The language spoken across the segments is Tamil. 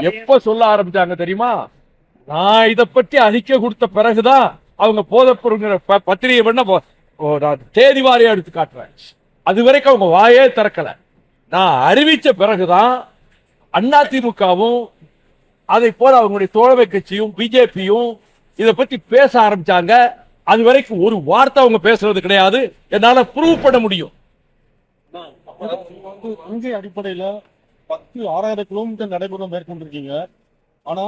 எப்ப சொல்ல ஆரம்பிச்சாங்க தெரியுமா? நான் இத பற்றி அறிக்கை கொடுத்த பிறகுதான் அவங்க போதப்பொருங்கிற ப- பத்திரிகை பண்ண நான் தேதி வாரியா எடுத்து காட்டுறேன். அது வரைக்கும் அவங்க வாயே திறக்கல. நான் அறிவிச்ச பிறகுதான் அதிமுகவும் அதை போல அவங்களுடைய தோழமை கட்சியும் பிஜேபியும் இத பத்தி பேச ஆரம்பிச்சாங்க. அது வரைக்கும் ஒரு வார்த்தை அவங்க பேசுறது கிடையாது. என்னால ப்ரூவ் பண்ண முடியும். அடிப்படையில பத்து ஆறாயிரம் கிலோமீட்டர் நடைபெறும் மேற்கொண்டிருக்கீங்க. ஆனா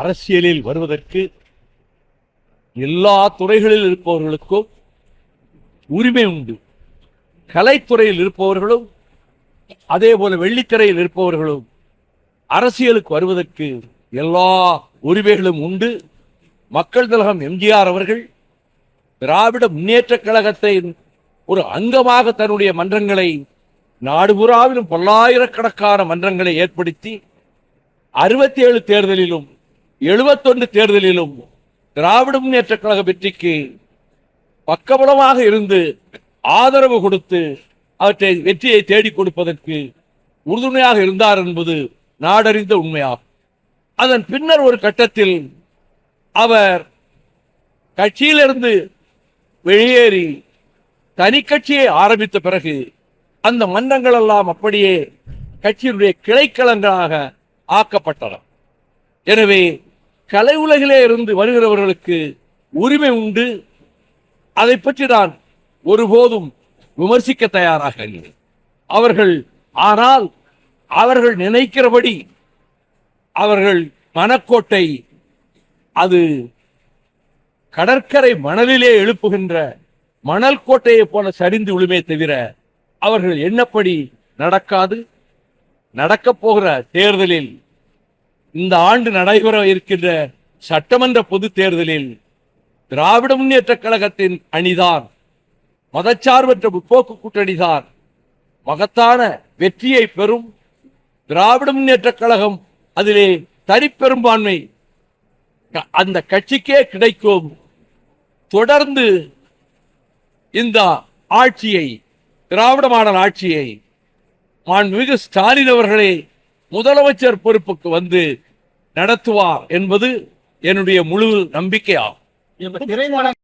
அரசியலில் வருவதற்கு எல்லா துறைகளில் இருப்பவர்களுக்கும் உரிமை உண்டு. கலைத்துறையில் இருப்பவர்களும் அதே போல வெள்ளித்திரையில் இருப்பவர்களும் அரசியலுக்கு வருவதற்கு எல்லா உரிமைகளும் உண்டு. மக்கள் திலகம் எம்ஜிஆர் அவர்கள் திராவிட முன்னேற்ற கழகத்தின் ஒரு அங்கமாக தன்னுடைய மன்றங்களை நாடுபுறாவிலும் பல்லாயிரக்கணக்கான மன்றங்களை ஏற்படுத்தி அறுபத்தி ஏழு தேர்தலிலும் எழுபத்தொன்று தேர்தலிலும் திராவிட முன்னேற்ற கழக வெற்றிக்கு பக்கபலமாக இருந்து ஆதரவு கொடுத்து அவற்றை வெற்றியை தேடிக் கொடுப்பதற்கு உறுதுணையாக இருந்தார் என்பது நாடறிந்த உண்மையாகும். அதன் பின்னர் ஒரு கட்டத்தில் அவர் கட்சியிலிருந்து வெளியேறி தனி கட்சியை ஆரம்பித்த பிறகு அந்த மன்றங்கள் எல்லாம் அப்படியே கட்சியினுடைய கிளைக்களங்களாக ஆக்கப்பட்டன. எனவே கலை உலகிலே இருந்து வருகிறவர்களுக்கு உரிமை உண்டு. அதை பற்றி நான் ஒருபோதும் விமர்சிக்க தயாராக இல்லை. அவர்கள் ஆனால் அவர்கள் நினைக்கிறபடி அவர்கள் மனக்கோட்டை அது கடற்கரை மணலிலே எழுப்புகின்ற மணல் கோட்டையை போல சரிந்து விழுமே தவிர அவர்கள் என்னப்படி நடக்காது? நடக்கப் போகிற தேர்தலில் இந்த ஆண்டு நடைபெற இருக்கின்ற சட்டமன்ற பொது தேர்தலில் திராவிட முன்னேற்ற கழகத்தின் அணிதான் மதச்சார்பற்ற முற்போக்கு கூட்டணிதான் மகத்தான வெற்றியை பெறும். திராவிட முன்னேற்ற கழகம் அதிலே தனிப்பெரும்பான்மை க- அந்த கட்சிக்கே கிடைக்கும். தொடர்ந்து இந்த ஆட்சியை திராவிட மாடல் ஆட்சியை மாண்புமிகு ஸ்டாலின் அவர்களே முதலமைச்சர் பொறுப்புக்கு வந்து நடத்துவார் என்பது என்னுடைய முழு நம்பிக்கையாகும்.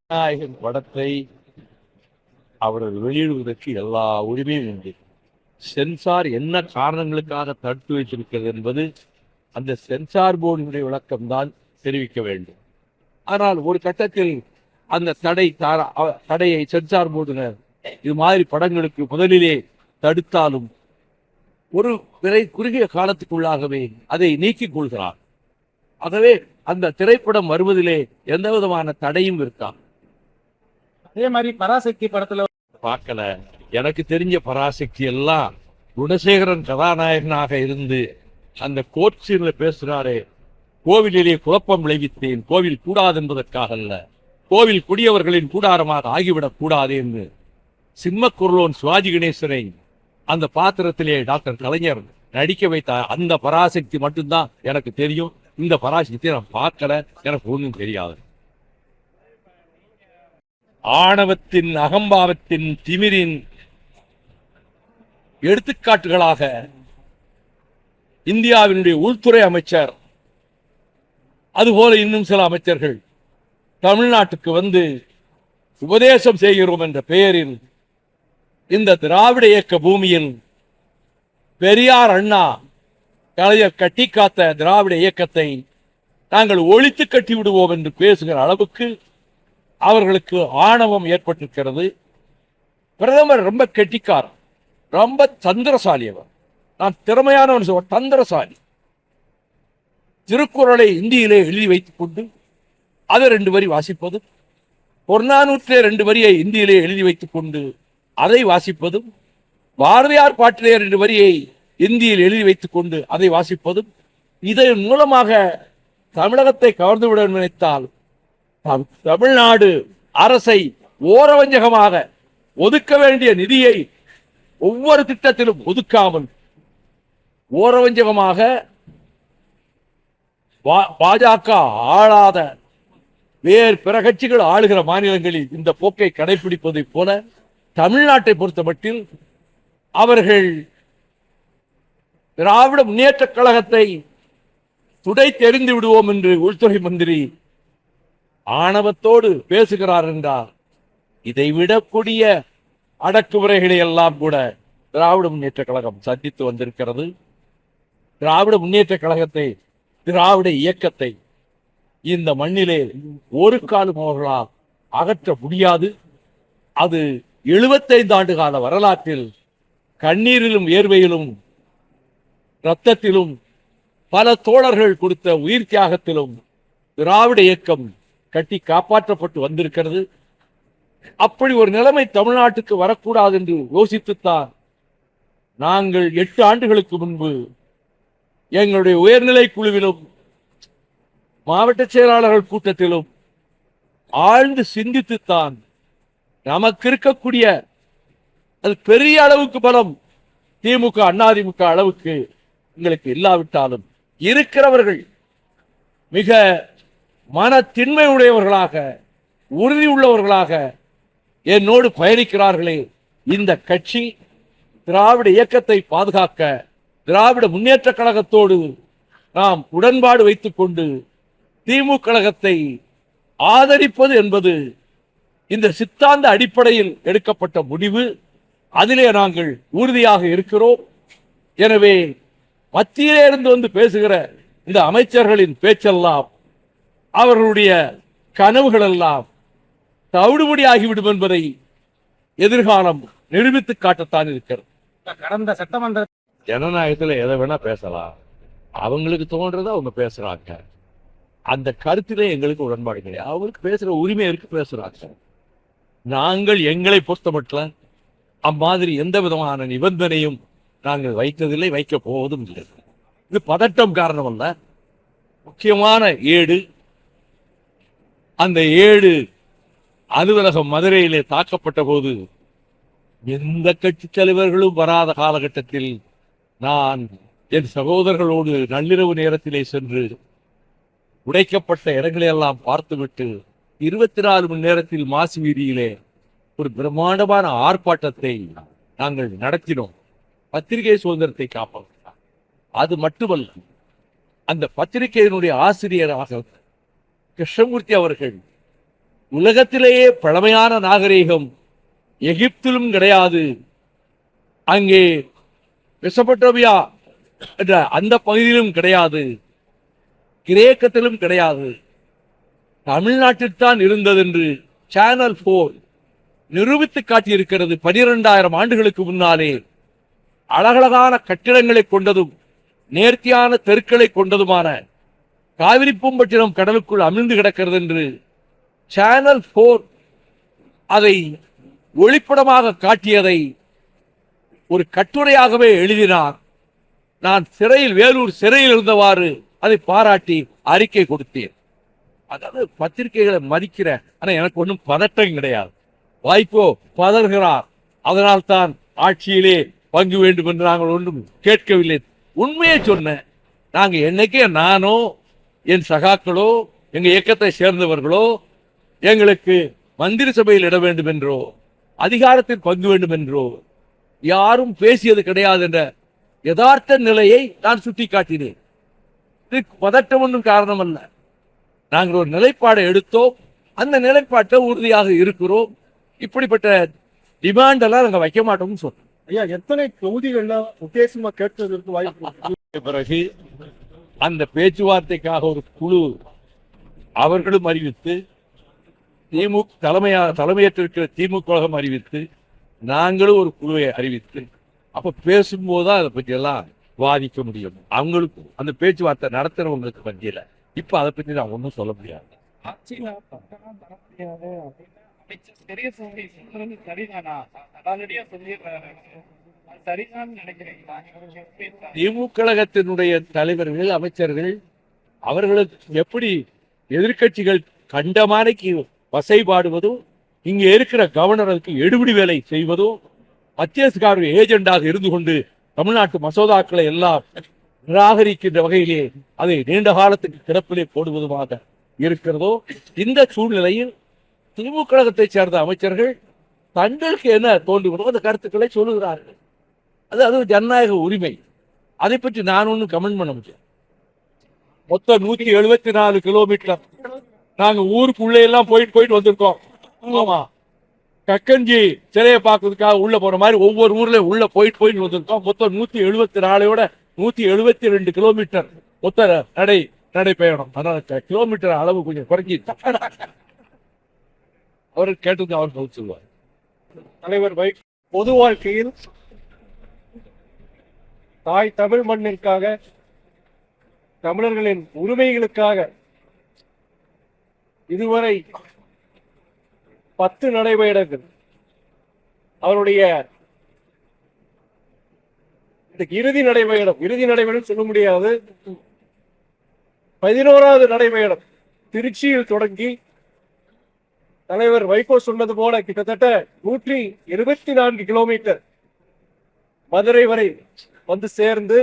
நாயகன் படத்தை அவர்கள் வெளியிடுவதற்கு எல்லா உரிமையும் உண்டு. சென்சார் என்ன காரணங்களுக்காக தடுத்து வைத்திருக்கிறது என்பது அந்த சென்சார் போர்டினுடைய விளக்கம்தான் தெரிவிக்க வேண்டும். ஆனால் ஒரு கட்டத்தில் அந்த தடை தாரா- தடையை சென்சார் போர்டினர் இது மாதிரி படங்களுக்கு முதலிலே தடுத்தாலும் ஒரு விரை குறுகிய காலத்துக்குள்ளாகவே அதை நீக்கிக் கொள்கிறார். ஆகவே அந்த திரைப்படம் வருவதிலே எந்த விதமான தடையும் இருக்கா அதே மாதிரி பராசக்தி படத்துல பார்க்கல. எனக்கு தெரிஞ்ச பராசக்தி எல்லாம் குணசேகரன் கதாநாயகனாக இருந்து அந்த கோர்ட் சீன்ல பேசுறாரே கோவிலிலே குழப்பம் விளைவித்தேன் கோவில் கூடாது என்பதற்காக அல்ல கோவில் குடியவர்களின் கூடாரமாக ஆகிவிடக் கூடாது என்று சிம்மக்குரலோன் சிவாஜி கணேசனை அந்த பாத்திரத்திலே டாக்டர் கலைஞர் நடிக்க வைத்த அந்த பராசக்தி மட்டும்தான் எனக்கு தெரியும். இந்த பராசக்தியை நான் பார்க்கல. எனக்கு ஒன்றும் தெரியாது. ஆணவத்தின் அகம்பாவத்தின் திமிரின் எடுத்துக்காட்டுகளாக இந்தியாவினுடைய உள்துறை அமைச்சர் அதுபோல இன்னும் சில அமைச்சர்கள் தமிழ்நாட்டுக்கு வந்து உபதேசம் செய்கிறோம் என்ற பெயரில் இந்த திராவிட இயக்க பூமியில் பெரியார் அண்ணா கலைஞர் கட்டி காத்த திராவிட இயக்கத்தை நாங்கள் ஒழித்து கட்டி விடுவோம் என்று பேசுகிற அளவுக்கு அவர்களுக்கு ஆணவம் ஏற்பட்டிருக்கிறது. பிரதமர் ரொம்ப கெட்டிக்காரன் ரொம்ப தந்திரசாலி அவர். நான் திறமையானவன் சொல்ல தந்திரசாலி. திருக்குறளை இந்தியிலே எழுதி வைத்துக் கொண்டு அதை ரெண்டு வரி வாசிப்பதும் பொன்னானூற்றிலே ரெண்டு வரியை இந்தியிலே எழுதி வைத்துக் கொண்டு அதை வாசிப்பதும் பாரதியார் பாட்டிலேயர் என்ற வரியை இந்தியில் எழுதி வைத்துக் கொண்டு அதை வாசிப்பதும் இதன் மூலமாக தமிழகத்தை கவர்ந்துவிட நினைத்தால் தமிழ்நாடு அரசை ஓரவஞ்சகமாக ஒதுக்க வேண்டிய நிதியை ஒவ்வொரு திட்டத்திலும் ஒதுக்காமல் ஓரவஞ்சகமாக பாஜக ஆளாத வேறு பிற கட்சிகள் ஆளுகிற மாநிலங்களில் இந்த போக்கை கடைபிடிப்பதைப் போல தமிழ்நாட்டை பொறுத்த மட்டில் அவர்கள் திராவிட முன்னேற்றக் கழகத்தை துடை தெரிந்து விடுவோம் என்று உள்துறை மந்திரி ஆணவத்தோடு பேசுகிறார் என்றார். இதை விடக்கூடிய அடக்குமுறைகளை எல்லாம் கூட திராவிட முன்னேற்ற கழகம் சந்தித்து வந்திருக்கிறது. திராவிட முன்னேற்ற கழகத்தை திராவிட இயக்கத்தை இந்த மண்ணிலே ஒரு காலம் அவர்களால் அகற்ற முடியாது. அது 75 ஆண்டு கால வரலாற்றில் கண்ணீரிலும் வேர்வையிலும் இரத்தத்திலும் பல தோழர்கள் கொடுத்த உயிர் தியாகத்திலும் திராவிட இயக்கம் கட்டி காப்பாற்றப்பட்டு வந்திருக்கிறது. அப்படி ஒரு நிலைமை தமிழ்நாட்டுக்கு வரக்கூடாது என்று யோசித்துத்தான் நாங்கள் எட்டு ஆண்டுகளுக்கு முன்பு எங்களுடைய உயர்நிலை குழுவிலும் மாவட்ட செயலாளர்கள் கூட்டத்திலும் ஆழ்ந்து சிந்தித்துத்தான் நமக்கு இருக்கக்கூடிய அது பெரிய அளவுக்கு பலம். திமுக அதிமுக அளவுக்கு எங்களுக்கு இல்லாவிட்டாலும் இருக்கிறவர்கள் மிக மனத்தின்மை உடையவர்களாக உறுதி உள்ளவர்களாக என்னோடு பயணிக்கிறார்களே. இந்த கட்சி திராவிட இயக்கத்தை பாதுகாக்க திராவிட முன்னேற்ற கழகத்தோடு நாம் உடன்பாடு வைத்துக்கொண்டு திமுக கழகத்தை ஆதரிப்பது என்பது இந்த சித்தாந்த அடிப்படையில் எடுக்கப்பட்ட முடிவு அதிலே நாங்கள் உறுதியாக இருக்கிறோம். எனவே மத்தியிலே இருந்து வந்து பேசுகிற இந்த அமைச்சர்களின் பேச்செல்லாம் அவர்களுடைய கனவுகள் எல்லாம் தவிடுபடி ஆகிவிடும் என்பதை எதிர்காலம் நிரூபித்து காட்டத்தான் இருக்கிறது. கடந்த சட்டமன்ற ஜனநாயகத்துல எதை வேணா பேசலாம். அவங்களுக்கு தோன்றதை அவங்க பேசுறாங்க. அந்த கருத்திலே எங்களுக்கு உடன்பாடு கிடையாது அவங்களுக்கு பேசுற உரிமை இருக்கு பேசுறாங்க. நாங்கள் எங்களை பொறுத்தமட்டில் அம்மாதிரி எந்த விதமான நிபந்தனையும் நாங்கள் வைத்ததில்லை வைக்க போவதும் இல்லை. இது பதட்டம் காரணம் அல்ல முக்கியமான ஏடு அந்த ஏடு அலுவலகம் மதுரையிலே தாக்கப்பட்ட போது எந்த கட்சி தலைவர்களும் வராத காலகட்டத்தில் நான் என் சகோதரர்களோடு நள்ளிரவு நேரத்திலே சென்று உடைக்கப்பட்ட இடங்களை எல்லாம் பார்த்துவிட்டு இருபத்தி நாலு மணி நேரத்தில் மாசு வீதியிலே ஒரு பிரம்மாண்டமான ஆர்ப்பாட்டத்தை நாங்கள் நடத்தினோம். பத்திரிகை சுதந்திரத்தை காப்போம் அது மட்டுமல்ல அந்த பத்திரிகையினுடைய ஆசிரியராக கிருஷ்ணமூர்த்தி அவர்கள் உலகத்திலேயே பழமையான நாகரீகம் எகிப்திலும் கிடையாது. அங்கே மெசபட்டோமியா என்ற அந்த பகுதியிலும் கிடையாது. கிரேக்கத்திலும் கிடையாது. தமிழ்நாட்டில்தான் இருந்தது என்று சேனல் போர் நிரூபித்து காட்டியிருக்கிறது பனிரெண்டாயிரம் ஆண்டுகளுக்கு முன்னாலே. அழகழகான கட்டிடங்களை கொண்டதும் நேர்த்தியான தெருக்களை கொண்டதுமான காவிரி பூம்பட்டினம் கடலுக்குள் அமிழ்ந்து கிடக்கிறது என்று சேனல் போர் அதை ஒளிப்படமாக காட்டியதை ஒரு கட்டுரையாகவே எழுதினார். நான் சிறையில் வேலூர் சிறையில் இருந்தவாறு அதை பாராட்டி அறிக்கை கொடுத்தேன். அதாவது பத்திரிகைகளை மதிக்கிறேன் ஆனால் எனக்கு ஒன்றும் பதட்டம் கிடையாது. வாய்ப்போ பதறுகிறார். அதனால் தான் ஆட்சியிலே பங்கு வேண்டும் என்று நாங்கள் ஒன்றும் கேட்கவில்லை. உண்மையை சொன்னேன் நாங்கள் என்னைக்கே நானோ என் சகாக்களோ எங்கள் இயக்கத்தை சேர்ந்தவர்களோ எங்களுக்கு மந்திரி சபையில் இட வேண்டும் என்றோ அதிகாரத்தில் பங்கு வேண்டும் என்றோ யாரும் பேசியது கிடையாது என்ற யதார்த்த நிலையை நான் சுட்டிக்காட்டினேன். இதுக்கு பதட்டம் ஒன்றும் காரணம் அல்ல நாங்கள் ஒரு நிலைப்பாடை எடுத்தோம். அந்த நிலைப்பாட்டை உறுதியாக இருக்கிறோம். இப்படிப்பட்ட டிமாண்ட் எல்லாம் நாங்க வைக்க மாட்டோம்னு சொன்னோம். ஐயா எத்தனை தொகுதிகள்ல உத்தேசமா கேட்கறதுக்கு வாய்ப்பு? பிறகு அந்த பேச்சுவார்த்தைக்காக ஒரு குழு அவர்களும் அறிவித்து திமுக தலைமையா தலைமையேற்றிருக்கிற திமுக கழகம் அறிவித்து நாங்களும் ஒரு குழுவை அறிவித்து அப்ப பேசும்போதுதான் அதை பற்றி எல்லாம் வாதிக்க முடியும். அவங்களுக்கு அந்த பேச்சுவார்த்தை நடத்துறவங்களுக்கு மத்தியில. இப்ப அதை பத்தி நான் ஒன்றும் சொல்ல முடியாது. ஆட்சியில பக்கம் தர முடியாது அப்படின்னு அமைச்சர் பெரிய சொல்லி சொல்றது சரிதானா? அடாலடியா சொல்லிடுறாரு. அது சரிதான்னு நினைக்கிறீங்களா இவருக்கு எப்படி இருக்கா? திமுக கழகத்தினுடைய தலைவர்கள் அமைச்சர்கள் அவர்களுக்கு எப்படி எதிர்க்கட்சிகள் கண்டமானைக்கு வசைபாடுவதோ இங்க இருக்கிற கவர்னருக்கு எடுபிடி வேலை செய்வதோ மத்தியஸ்கார ஏஜெண்டாக இருந்து கொண்டு தமிழ்நாட்டு மசோதாக்களை எல்லாம் நிராகரிக்கின்ற வகையிலே அதை நீண்ட காலத்துக்கு கிடப்பிலே போடுவதுமாக இருக்கிறதோ இந்த சூழ்நிலையில் திமுக கழகத்தைச் சேர்ந்த அமைச்சர்கள் தங்களுக்கு என்ன தோன்றுகிறதோ அந்த கருத்துக்களை சொல்லுகிறார்கள். அது அது ஜனநாயக உரிமை. அதை பற்றி நான் ஒன்றும் கமெண்ட் பண்ண முடியாது. மொத்தம் நூத்தி எழுபத்தி நாலு கிலோமீட்டர். நாங்க ஊருக்குள்ளே எல்லாம் போயிட்டு போயிட்டு வந்திருக்கோம். ஆமா. கக்கஞ்சி சிலையை பார்க்கறதுக்காக உள்ள போற மாதிரி ஒவ்வொரு ஊர்ல உள்ள போயிட்டு போயிட்டு வந்திருக்கோம். மொத்தம் நூத்தி எழுபத்தி நாலோட நூத்தி எழுபத்தி ரெண்டு கிலோமீட்டர் மொத்த நடை நடைபயணம் அதனால கிலோமீட்டர் அளவு கொஞ்சம் குறைஞ்சி அவர் கேட்டது அவர் பதில் சொல்லுவார். தலைவர் வை பொது வாழ்க்கையில் தாய் தமிழ் மண்ணிற்காக தமிழர்களின் உரிமைகளுக்காக இதுவரை பத்து நடைபயணங்கள். அவருடைய இதுக்கு இறுதி நடைபயணம் இறுதி நடைபயணம் சொல்ல முடியாது. பதினோராவது நடைபயணம். திருச்சியில் தொடங்கி தலைவர் வைகோ சொன்னது போல கிட்டத்தட்ட நூற்றி இருபத்தி நான்கு கிலோமீட்டர் மதுரை வரை வந்து சேர்ந்து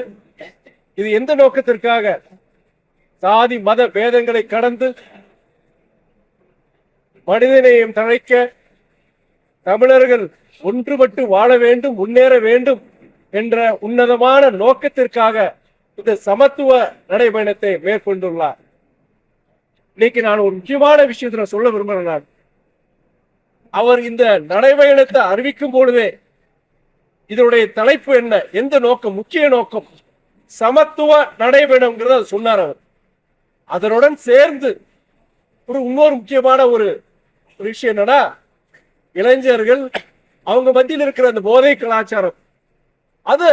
இது எந்த நோக்கத்திற்காக? சாதி மத பேதங்களை கடந்து மனிதநேயம் தழைக்க தமிழர்கள் ஒன்றுபட்டு வாழ வேண்டும் முன்னேற வேண்டும் என்ற உன்னதமான நோக்கத்திற்காக இந்த சமத்துவ நடைபயணத்தை மேற்கொண்டுள்ளார். இன்னைக்கு நான் ஒரு முக்கியமான விஷயத்தை நான் சொல்ல விரும்புகிறேன் நான். அவர் இந்த நடைபயணத்தை அறிவிக்கும் பொழுதே இதனுடைய தலைப்பு என்ன எந்த நோக்கம் முக்கிய நோக்கம்? சமத்துவ நடைபயணம்ங்கிறத சொன்னார் அவர். அதனுடன் சேர்ந்து ஒரு இன்னொரு முக்கியமான ஒரு ஒரு விஷயம் என்னன்னா இளைஞர்கள் அவங்க மத்தியில் இருக்கிற அந்த போதை கலாச்சாரம். அதை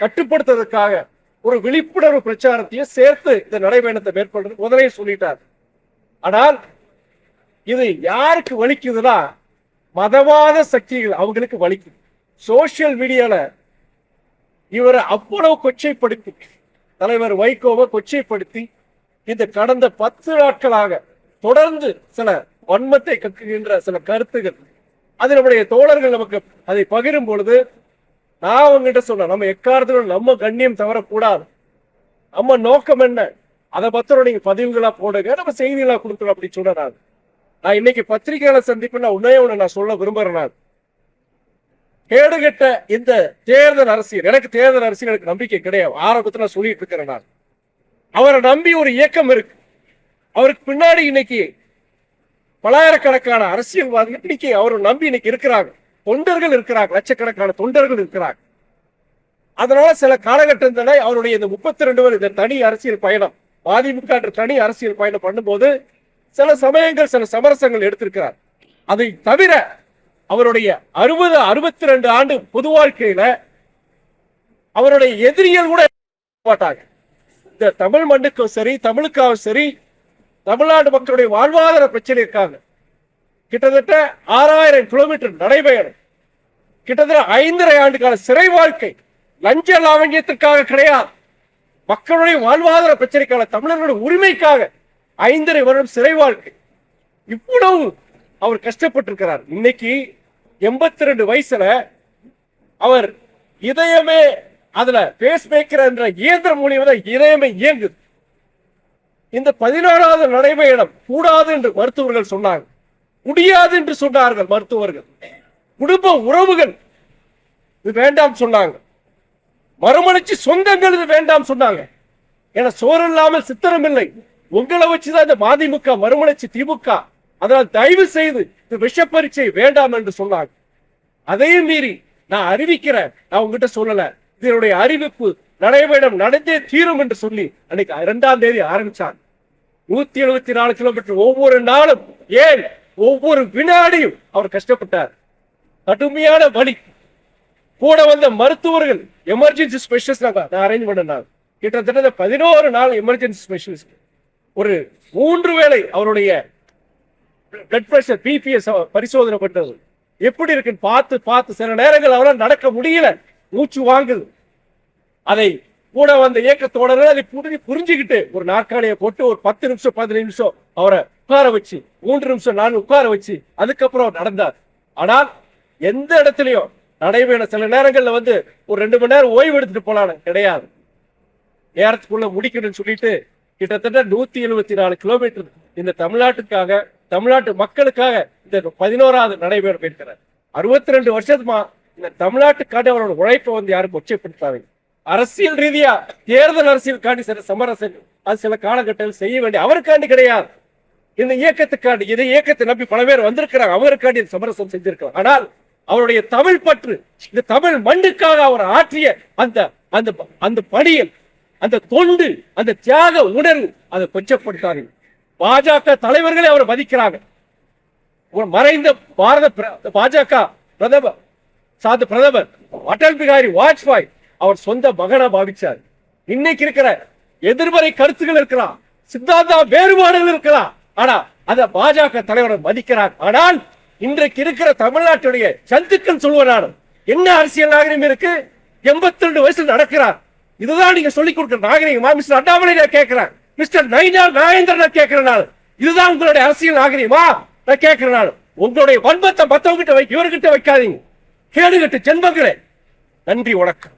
கட்டுப்படுத்துறதுக்காக ஒரு விழிப்புணர்வு பிரச்சாரத்தையும் சேர்த்து இந்த நடைபயணத்தை மேற்கொள்றது. முதலே சொல்லிட்டார். ஆனால் இது யாருக்கு வலிக்குதுன்னா மதவாத சக்திகள் அவங்களுக்கு வலிக்குது. சோசியல் மீடியால இவரை அவ்வளவு கொச்சைப்படுத்தி தலைவர் வைகோவை கொச்சைப்படுத்தி இந்த கடந்த பத்து நாட்களாக தொடர்ந்து சில வன்மத்தை கக்குகின்ற சில கருத்துகள் அது நம்முடைய தோழர்கள் நமக்கு அதை பகிரும் பொழுது நான் அவங்ககிட்ட சொன்னேன் நம்ம எக்காரத்திலும் நம்ம கண்ணியம் தவறக்கூடாது. நம்ம நோக்கம் என்ன? அதை பத்திரம் நீங்க பதிவுகளா போடுங்க நம்ம செய்திகளா கொடுக்குறோம் அப்படின்னு சொன்னேன் நான். நான் இன்னைக்கு பத்திரிகையாளர் சந்திப்பு நான் உன்னே ஒண்ணு நான் சொல்ல விரும்புறேன் நான். கேடுகட்ட இந்த தேர்தல் அரசியல் எனக்கு தேர்தல் அரசியல் எனக்கு நம்பிக்கை கிடையாது. ஆரம்பத்துல நான் சொல்லிட்டு இருக்கிறேன் நான். அவரை நம்பி ஒரு இயக்கம் இருக்கு. அவருக்கு பின்னாடி இன்னைக்கு பலாயிரக்கணக்கான அரசியல்வாதிகள் இன்னைக்கு அவரை நம்பி இன்னைக்கு இருக்கிறாங்க. தொண்டர்கள் இருக்கிறாங்க லட்சக்கணக்கான தொண்டர்கள் இருக்கிறாங்க அதனால சில காலகட்டங்களை அவருடைய இந்த முப்பத்தி ரெண்டு பேர் இந்த தனி அரசியல் பயணம் பாதிமுக என்ற தனி அரசியல் பயணம் பண்ணும்போது சில சமயங்கள் சில சமரசங்கள் எடுத்திருக்கிறார். அதை தவிர அவருடைய அறுபது அறுபத்தி ரெண்டு ஆண்டு பொது வாழ்க்கையில அவருடைய எதிரிகள் கூட மாட்டாங்க. இந்த தமிழ் மண்ணுக்கும் சரி தமிழுக்காகவும் சரி தமிழ்நாடு மக்களுடைய வாழ்வாதார பிரச்சனை இருக்காங்க கிட்டத்தட்ட ஆறாயிரம் கிலோமீட்டர் நடைபயணம். கிட்டத்தட்ட ஐந்தரை ஆண்டு கால சிறை வாழ்க்கை லஞ்ச லாவண்யத்திற்காக கிடையாது. மக்களுடைய வாழ்வாதார பிரச்சனைக்கான தமிழர்களுடைய உரிமைக்காக ஐந்தரை வருடம் சிறை வாழ்க்கை. இவ்வளவு அவர் கஷ்டப்பட்டிருக்கிறார். இன்னைக்கு எண்பத்தி ரெண்டு வயசுல அவர் இதயமே அதுல பேஸ் மேக்கர் என்ற இயந்திர மூலியமா தான் இதயமே இயங்குது. இந்த பதினாறாவது நடைபயணம் கூடாது என்று மருத்துவர்கள் சொன்னாங்க. முடியாது என்று சொன்னார்கள் மருத்துவர்கள். குடும்ப உறவுகள். இது வேண்டாம் சொன்னாங்க. மறுமணிச்சு சொந்தங்கள் இது வேண்டாம் சொன்னாங்க. ஏன்னா சோறு இல்லாமல் சித்திரம் இல்லை. உங்களை வச்சுதான் இந்த மதிமுக மறுமணிச்சு திமுக. அதனால் தயவு செய்து இந்த விஷ பரீட்சை வேண்டாம் என்று சொன்னாங்க. அதையும் மீறி நான் அறிவிக்கிறேன். நான் உங்ககிட்ட சொல்லல. இதனுடைய அறிவிப்பு. நடைபயணம் நடந்தே தீரும் என்று சொல்லி அன்னைக்கு இரண்டாம் தேதி ஆரம்பிச்சாங்க. நூத்தி எழுபத்தி நாலு கிலோமீட்டர் ஒவ்வொரு நாளும் ஏன்? ஒவ்வொரு வினாடியும் அவர் கஷ்டப்பட்டார். கடுமையான வலி. கூட வந்த மருத்துவர்கள் எமர்ஜென்சி ஸ்பெஷலிஸ்ட் நான் அரேஞ்ச் பண்ணேன் கிட்டத்தட்ட பதினோரு நாள் எமர்ஜென்சி ஸ்பெஷலிஸ்ட் ஒரு மூன்று வேளை அவருடைய பிளட் பிரஷர் பிபிஎஸ் பரிசோதனை பண்றது எப்படி இருக்குன்னு பார்த்து பார்த்து சில நேரங்கள் அவரால் நடக்க முடியல. மூச்சு வாங்குது. அதை கூட வந்த இயக்கத்தோட அதை புரிஞ்சு புரிஞ்சுக்கிட்டு ஒரு நாற்காலியை போட்டு ஒரு பத்து நிமிஷம் பதினஞ்சு நிமிஷம் அவரை உட்கார வச்சு மூன்று நிமிஷம் நான் உட்கார வச்சு அதுக்கப்புறம் நடந்தார். ஆனால் எந்த இடத்துலையும் நடைபெற சில நேரங்களில் வந்து ஒரு ரெண்டு மணி நேரம் ஓய்வு எடுத்துட்டு போலான்னு கிடையாது. நேரத்துக்குள்ள முடிக்கணும்னு சொல்லிட்டு கிட்டத்தட்ட நூத்தி எழுபத்தி நாலு கிலோமீட்டர் இந்த தமிழ்நாட்டுக்காக தமிழ்நாட்டு மக்களுக்காக இந்த பதினோராவது நடைபெறும் இருக்கிறார் அறுபத்தி ரெண்டு வருஷத்துமா இந்த தமிழ்நாட்டுக்காண்டி அவரோட உழைப்பை வந்து யாரும் கொச்சைப்படுத்தாங்க அரசியல் ரீதியா தேர்தல் அரசியலுக்காண்டி சில சமரசம் அது சில காலகட்டங்கள் செய்ய வேண்டிய அவருக்காண்டி கிடையாது. இந்த இயக்கத்துக்காண்டி இதை இயக்கத்தை நம்பி பல பேர் வந்திருக்கிறாங்க அவருக்காண்டி சமரசம் செஞ்சிருக்கலாம் ஆனால் அவருடைய தமிழ் பற்று இந்த தமிழ் மண்ணுக்காக அவர் ஆற்றிய அந்த அந்த அந்த பணியில் அந்த தொண்டு அந்த தியாக உணர்வு அதை கொச்சப்படுத்தார்கள் பாஜக தலைவர்களை அவர் மதிக்கிறாங்க. மறைந்த பாரத பிர- பாஜக பிரதமர் சாத பிரதமர் அடல் பிகாரி வாஜ்பாய் அவர் சொந்த மகனா பாவிச்சார். இன்னைக்கு இருக்கிற எதிர்மறை கருத்துகள் இருக்கலாம் சித்தாந்தா வேறுபாடுகள் இருக்கலாம் ஆனா அத பாஜக தலைவர் மதிக்கிறார். ஆனால் இன்றைக்கு இருக்கிற தமிழ்நாட்டுடைய சந்துக்கள் சொல்வனான என்ன அரசியல் நாகரிகம் இருக்கு? எண்பத்தி ரெண்டு வயசுல நடக்கிறார். இதுதான் நீங்க சொல்லிக் கொடுக்கிற நாகரிகமா? மிஸ்டர் அண்ணாமலை நான் கேட்கிறேன். மிஸ்டர் நைனா நாகேந்திரன் நான் கேட்கிறேன் நான். இதுதான் உங்களுடைய அரசியல் நாகரிகமா? நான் கேட்கிறேன் நான். உங்களுடைய வன்மத்தை மத்தவங்கிட்ட வை இவர்கிட்ட வைக்காதீங்க. கேடுகட்டு ஜென்மங்களே நன்றி வணக்கம்.